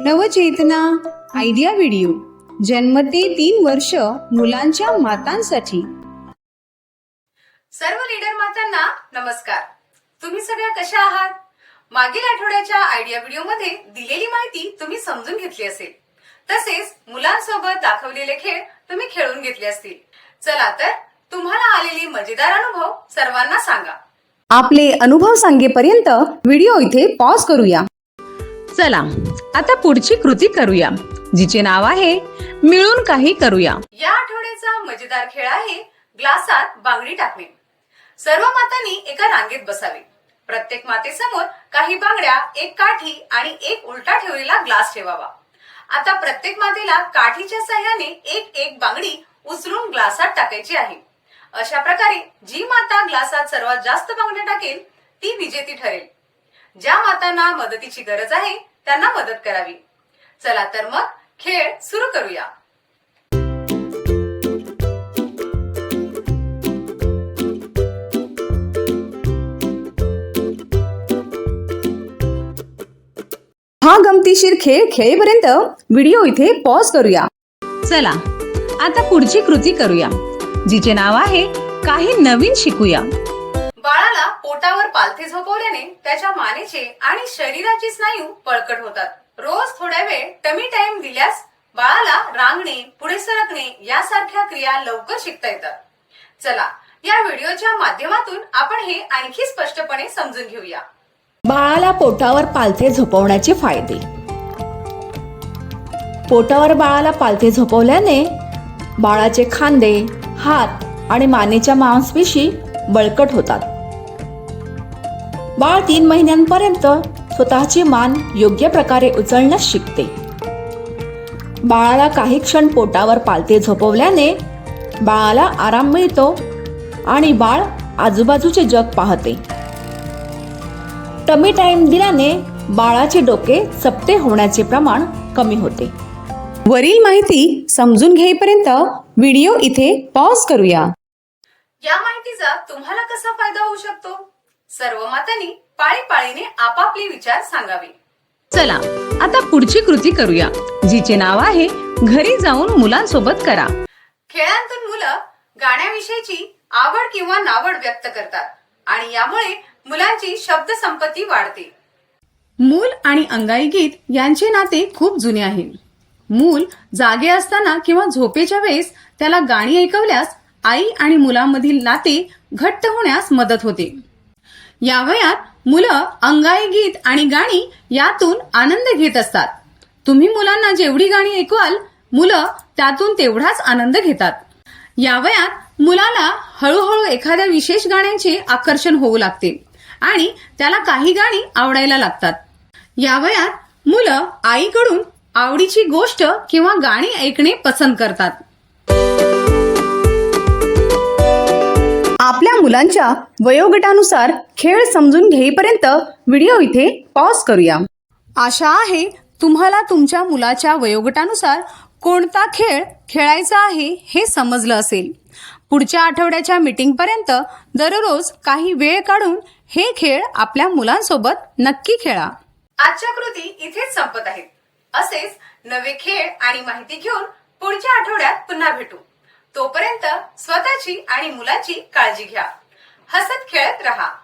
नवचेतना idea video. जन्म ते तीन वर्ष मुलांच्या मातांसाठी. सर्व लीडर मातांना नमस्कार. तुम्ही सगळ्या कशा आहात? मागील आठवड्याच्या आयडिया व्हिडिओमध्ये दिलेली माहिती तुम्ही समजून घेतली असेल. तसेच मुलांसोबत दाखवलेले खेळ तुम्ही खेळून घेतले असतील. चला तर तुम्हाला आलेली मजेदार अनुभव सर्वांना सांगा. आपले अनुभव सांगेपर्यंत व्हिडिओ इथे पॉज करूया. चला आता पुढची कृती करूया जिचे नाव आहे मिळून काही करूया. या आठवड्याचा मजेदार खेळ आहे ग्लासात बांगडी टाकणे. सर्व मातांनी एका रांगेत बसावे. प्रत्येक मातेसमोर काही बांगड्या एक काठी आणि एक उलटा ठेवलेला ग्लास ठेवावा. आता प्रत्येक मातेला काठीच्या सहाय्याने एक एक बांगडी उचलून ग्लासात टाकायची आहे. अशा प्रकारे जी माता ग्लासात सर्वात जास्त बांगड्या टाकेल ती विजेती ठरेल. ज्या मातांना मदतीची गरज आहे त्यांना मदत करावी. चला तर मग खेळ सुरू करूया. हा गमतीशीर खेळ खेळेपर्यंत व्हिडिओ इथे पॉज करूया. चला आता पुढची कृती करूया. जिचे नाव आहे काही नवीन शिकूया. बाळाला पोटावर पालथे झोपवल्याने त्याच्या मानेचे आणि शरीराचे स्नायू बळकट होतात. रोज थोड्या वेळ टमी टाइम दिल्यास बाळाला रांगणे पुढे सरकणे यासारख्या क्रिया लवकर शिकता येतात. चला या व्हिडिओच्या माध्यमातून आपण हे आणखी स्पष्टपणे समजून घेऊया. बाळाला पोटावर पालथे झोपवण्याचे फायदे. पोटावर बाळाला पालथे झोपवल्याने बाळाचे खांदे हात आणि मानेच्या मांसपेशी बळकट होतात. बाळ तीन महिन्यांपर्यंत स्वतःची मान योग्य प्रकारे उचलण्यास शिकते. बाळाला काही क्षण पोटावर पालथे झोपवल्याने बाळाला आराम मिळतो आणि बाळ आजूबाजूचे जग पाहते. टमी टाइम दिल्याने बाळाचे डोके चपटे होण्याचे प्रमाण कमी होते. वरील माहिती समजून घेईपर्यंत व्हिडिओ इथे पॉज करूया. या माहितीचा तुम्हाला कसा फायदा होऊ शकतो? सर्व मातांनी पाळीपाळीने आपापले विचार सांगावे. चला आता पुढची कृती करूया. जिचे नाव आहे घरी जाऊन मुलांसोबत करा. खेळांतून मुलं गाण्याविषयीची आवड किंवा नावड व्यक्त करतात आणि यामुळे मुलांची शब्द संपत्ती वाढते. मूल आणि अंगाई गीत यांचे नाते खूप जुने आहे. मूल जागे असताना किंवा झोपेच्या वेळेस त्याला गाणी ऐकवल्यास आई आणि मुलामधील नाते घट्ट होण्यास मदत होते. या वयात मुलं अंगाई गीत आणि गाणी यातून आनंद घेत असतात. तुम्ही मुलांना जेवढी गाणी ऐकवाल मुलं त्यातून तेवढाच आनंद घेतात. या वयात मुलाला हळूहळू एखाद्या विशेष गाण्यांचे आकर्षण होऊ लागते आणि त्याला काही गाणी आवडायला लागतात. या वयात मुलं आईकडून आवडीची गोष्ट किंवा गाणी ऐकणे पसंत करतात. आपल्या मुलांच्या वयोगटानुसार खेळ समजून घेईपर्यंत व्हिडिओ इथे पॉज करूया. आशा आहे तुम्हाला तुमच्या मुलाच्या वयोगटानुसार कोणता खेळ खेळायचा आहे हे समजलं असेल. पुढच्या आठवड्याच्या मीटिंगपर्यंत दररोज काही वेळ काढून हे खेळ आपल्या मुलांसोबत नक्की खेळा. आजच्या कृती इथेच संपत आहेत. असेच नवे खेळ आणि माहिती घेऊन पुढच्या आठवड्यात पुन्हा भेटू. तोपर्यंत स्वतःची आणि मुलाची काळजी घ्या. हसत खेळत रहा.